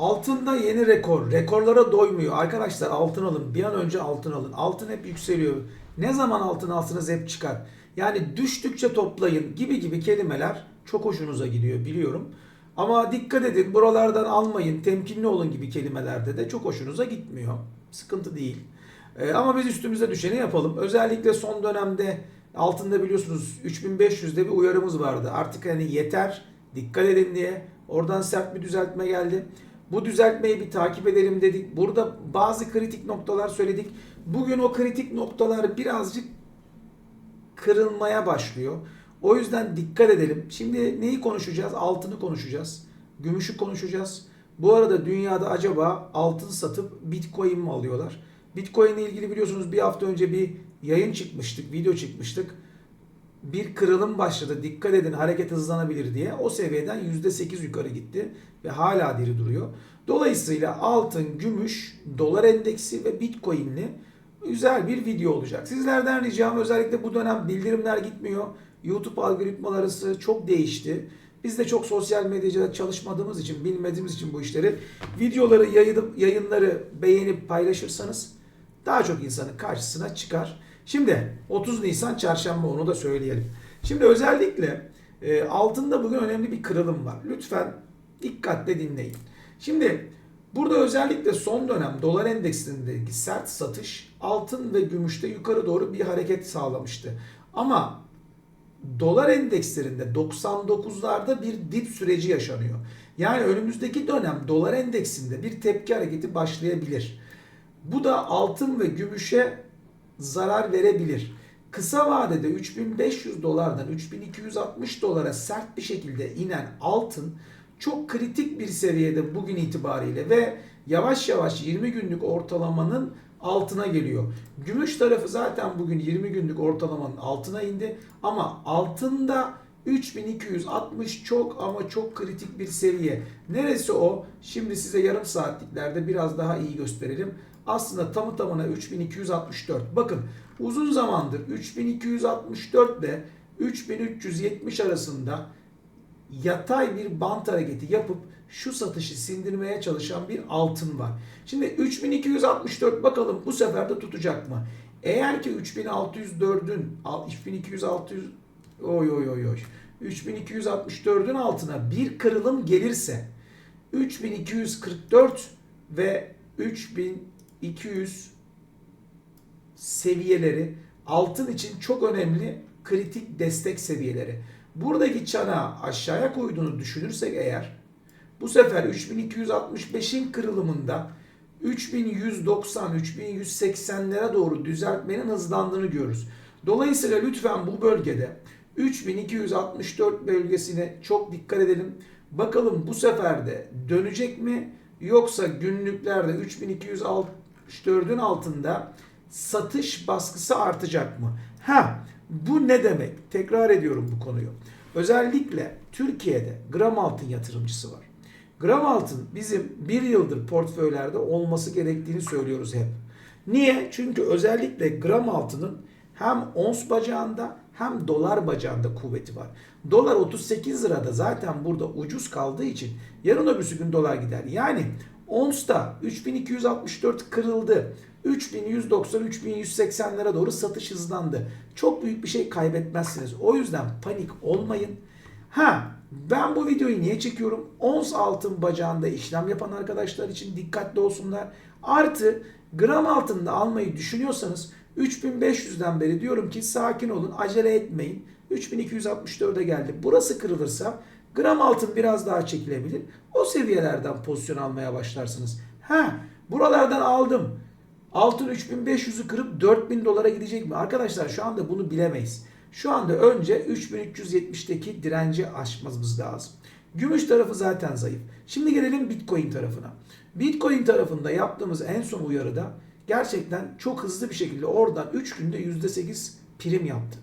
Altında yeni rekor. Rekorlara doymuyor. Arkadaşlar altın alın. Bir an önce altın alın. Altın hep yükseliyor. Ne zaman altın alsınız hep çıkar. Yani düştükçe toplayın gibi gibi kelimeler çok hoşunuza gidiyor biliyorum. Ama dikkat edin buralardan almayın, temkinli olun gibi kelimelerde de çok hoşunuza gitmiyor. Sıkıntı değil. Ee, ama biz üstümüze düşeni yapalım. Özellikle son dönemde altında biliyorsunuz 3500'de bir uyarımız vardı. Artık hani yeter, dikkat edin diye. Oradan sert bir düzeltme geldi. Bu düzeltmeyi bir takip edelim dedik. Burada bazı kritik noktalar söyledik. Bugün o kritik noktalar birazcık kırılmaya başlıyor. O yüzden dikkat edelim. Şimdi neyi konuşacağız? Altını konuşacağız. Gümüşü konuşacağız. Bu arada dünyada acaba altın satıp bitcoin mi alıyorlar? Bitcoin ile ilgili biliyorsunuz bir hafta önce bir yayın çıkmıştık, video çıkmıştık. Bir kırılım başladı. Dikkat edin hareket hızlanabilir diye. O seviyeden %8 yukarı gitti ve hala diri duruyor. Dolayısıyla altın, gümüş, dolar endeksi ve bitcoinli güzel bir video olacak. Sizlerden ricam özellikle bu dönem bildirimler gitmiyor. YouTube algoritmaları çok değişti. Biz de çok sosyal medyada çalışmadığımız için, bilmediğimiz için bu işleri videoları, yayınları beğenip paylaşırsanız daha çok insanın karşısına çıkar. Şimdi 30 Nisan çarşamba onu da söyleyelim. Şimdi özellikle e, altında bugün önemli bir kırılım var. Lütfen dikkatle dinleyin. Şimdi burada özellikle son dönem dolar endeksindeki sert satış altın ve gümüşte yukarı doğru bir hareket sağlamıştı. Ama dolar endekslerinde 99'larda bir dip süreci yaşanıyor. Yani önümüzdeki dönem dolar endeksinde bir tepki hareketi başlayabilir. Bu da altın ve gümüşe zarar verebilir. Kısa vadede 3500 dolardan 3260 dolara sert bir şekilde inen altın çok kritik bir seviyede bugün itibariyle ve yavaş yavaş 20 günlük ortalamanın altına geliyor. Gümüş tarafı zaten bugün 20 günlük ortalamanın altına indi ama altında 3260 çok ama çok kritik bir seviye. Neresi o? Şimdi size yarım saatliklerde biraz daha iyi gösterelim. Aslında tamı tamına 3264. Bakın uzun zamandır 3264 ile 3370 arasında yatay bir bant hareketi yapıp şu satışı sindirmeye çalışan bir altın var. Şimdi 3264 bakalım bu sefer de tutacak mı? Eğer ki 3604'ün 3200 oy oy oy oy 3264'ün altına bir kırılım gelirse 3244 ve 3200 seviyeleri altın için çok önemli kritik destek seviyeleri. Buradaki çanağı aşağıya koyduğunu düşünürsek eğer bu sefer 3265'in kırılımında 3190-3180'lere doğru düzeltmenin hızlandığını görürüz. Dolayısıyla lütfen bu bölgede 3264 bölgesine çok dikkat edelim. Bakalım bu sefer de dönecek mi yoksa günlüklerde 3264'ün altında satış baskısı artacak mı? Ha bu ne demek? Tekrar ediyorum bu konuyu. Özellikle Türkiye'de gram altın yatırımcısı var. Gram altın bizim bir yıldır portföylerde olması gerektiğini söylüyoruz hep. Niye? Çünkü özellikle gram altının hem ons bacağında hem dolar bacağında kuvveti var. Dolar 38 lirada zaten burada ucuz kaldığı için yarın öbürsü gün dolar gider. Yani onsta 3264 kırıldı. 3190-3180'lere doğru satış hızlandı. Çok büyük bir şey kaybetmezsiniz. O yüzden panik olmayın. Ha ben bu videoyu niye çekiyorum? Ons altın bacağında işlem yapan arkadaşlar için dikkatli olsunlar. Artı gram altında almayı düşünüyorsanız 3500'den beri diyorum ki sakin olun acele etmeyin. 3264'e geldi. Burası kırılırsa gram altın biraz daha çekilebilir. O seviyelerden pozisyon almaya başlarsınız. Ha buralardan aldım. Altın 3500'ü kırıp 4000 dolara gidecek mi? Arkadaşlar şu anda bunu bilemeyiz. Şu anda önce 3370'teki direnci aşmamız lazım. Gümüş tarafı zaten zayıf. Şimdi gelelim Bitcoin tarafına. Bitcoin tarafında yaptığımız en son uyarıda gerçekten çok hızlı bir şekilde oradan 3 günde %8 prim yaptı.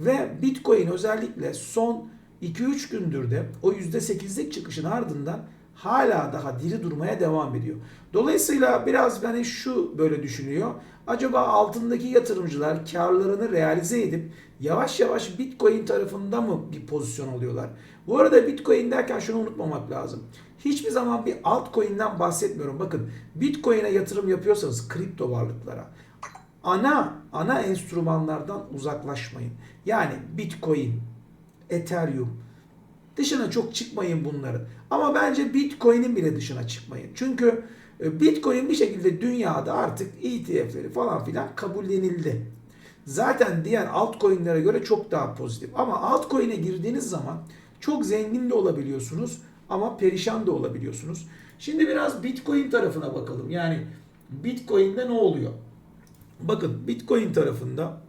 Ve Bitcoin özellikle son 2-3 gündür de o %8'lik çıkışın ardından hala daha diri durmaya devam ediyor. Dolayısıyla biraz beni şu böyle düşünüyor. Acaba altındaki yatırımcılar karlarını realize edip yavaş yavaş Bitcoin tarafında mı bir pozisyon alıyorlar? Bu arada Bitcoin derken şunu unutmamak lazım. Hiçbir zaman bir altcoin'den bahsetmiyorum. Bakın Bitcoin'e yatırım yapıyorsanız kripto varlıklara ana ana enstrümanlardan uzaklaşmayın. Yani Bitcoin, Ethereum dışına çok çıkmayın bunları. Ama bence Bitcoin'in bile dışına çıkmayın. Çünkü e, Bitcoin bir şekilde dünyada artık ETF'leri falan filan kabullenildi. Zaten diğer altcoin'lere göre çok daha pozitif. Ama altcoin'e girdiğiniz zaman çok zengin de olabiliyorsunuz ama perişan da olabiliyorsunuz. Şimdi biraz Bitcoin tarafına bakalım. Yani Bitcoin'de ne oluyor? Bakın Bitcoin tarafında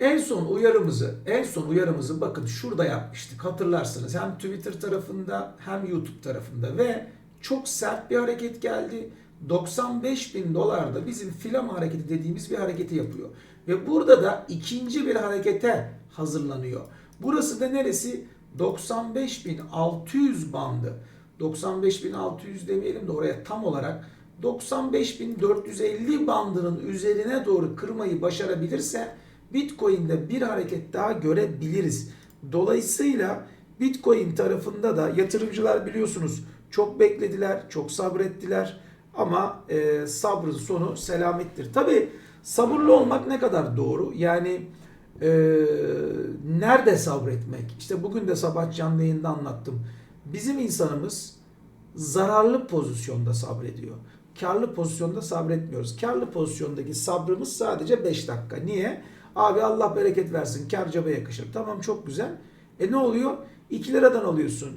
en son uyarımızı, en son uyarımızı bakın şurada yapmıştık. Hatırlarsınız hem Twitter tarafında hem YouTube tarafında ve çok sert bir hareket geldi. 95 bin dolarda bizim filama hareketi dediğimiz bir hareketi yapıyor. Ve burada da ikinci bir harekete hazırlanıyor. Burası da neresi? 95.600 bandı. 95.600 demeyelim de oraya tam olarak 95.450 bandının üzerine doğru kırmayı başarabilirse Bitcoin'de bir hareket daha görebiliriz. Dolayısıyla Bitcoin tarafında da yatırımcılar biliyorsunuz çok beklediler, çok sabrettiler ama e, sabrın sonu selamettir. Tabi sabırlı olmak ne kadar doğru? Yani e, nerede sabretmek? İşte bugün de sabah canlı yayında anlattım. Bizim insanımız zararlı pozisyonda sabrediyor. Karlı pozisyonda sabretmiyoruz. Karlı pozisyondaki sabrımız sadece 5 dakika. Niye? Abi Allah bereket versin. Kar cebe yakışır. Tamam çok güzel. E ne oluyor? 2 liradan alıyorsun.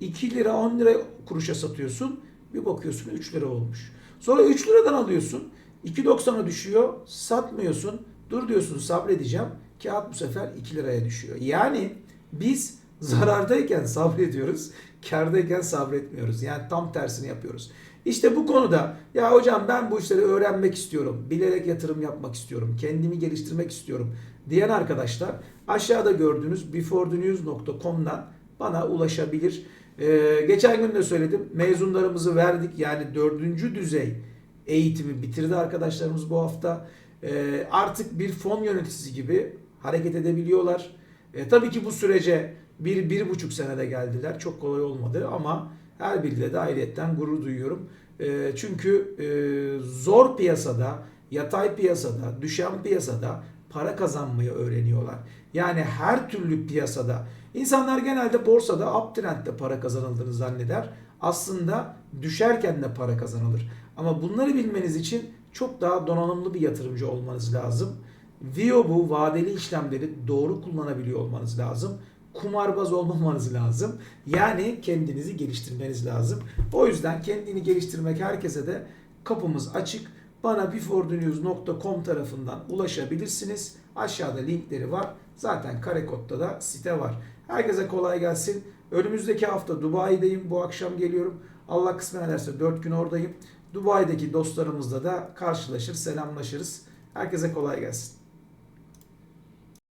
2 lira 10 lira kuruşa satıyorsun. Bir bakıyorsun 3 lira olmuş. Sonra 3 liradan alıyorsun. 2.90'a düşüyor. Satmıyorsun. Dur diyorsun sabredeceğim. Kağıt bu sefer 2 liraya düşüyor. Yani biz zarardayken sabrediyoruz. Kardayken sabretmiyoruz. Yani tam tersini yapıyoruz. İşte bu konuda ya hocam ben bu işleri öğrenmek istiyorum. Bilerek yatırım yapmak istiyorum. Kendimi geliştirmek istiyorum diyen arkadaşlar aşağıda gördüğünüz beforethenews.com'dan bana ulaşabilir. Ee, geçen gün de söyledim. Mezunlarımızı verdik. Yani dördüncü düzey eğitimi bitirdi arkadaşlarımız bu hafta. Ee, artık bir fon yöneticisi gibi hareket edebiliyorlar. Ee, tabii ki bu sürece bir, bir buçuk senede geldiler. Çok kolay olmadı ama her biriyle de ayrıyetten gurur duyuyorum. Ee, çünkü e, zor piyasada, yatay piyasada, düşen piyasada para kazanmayı öğreniyorlar. Yani her türlü piyasada insanlar genelde borsada uptrend'de para kazanıldığını zanneder. Aslında düşerken de para kazanılır. Ama bunları bilmeniz için çok daha donanımlı bir yatırımcı olmanız lazım. bu vadeli işlemleri doğru kullanabiliyor olmanız lazım. Kumarbaz olmamanız lazım. Yani kendinizi geliştirmeniz lazım. O yüzden kendini geliştirmek herkese de kapımız açık. Bana beforethenews.com tarafından ulaşabilirsiniz. Aşağıda linkleri var. Zaten Karekod'da da site var. Herkese kolay gelsin. Önümüzdeki hafta Dubai'deyim. Bu akşam geliyorum. Allah kısmet ederse 4 gün oradayım. Dubai'deki dostlarımızla da karşılaşır, selamlaşırız. Herkese kolay gelsin.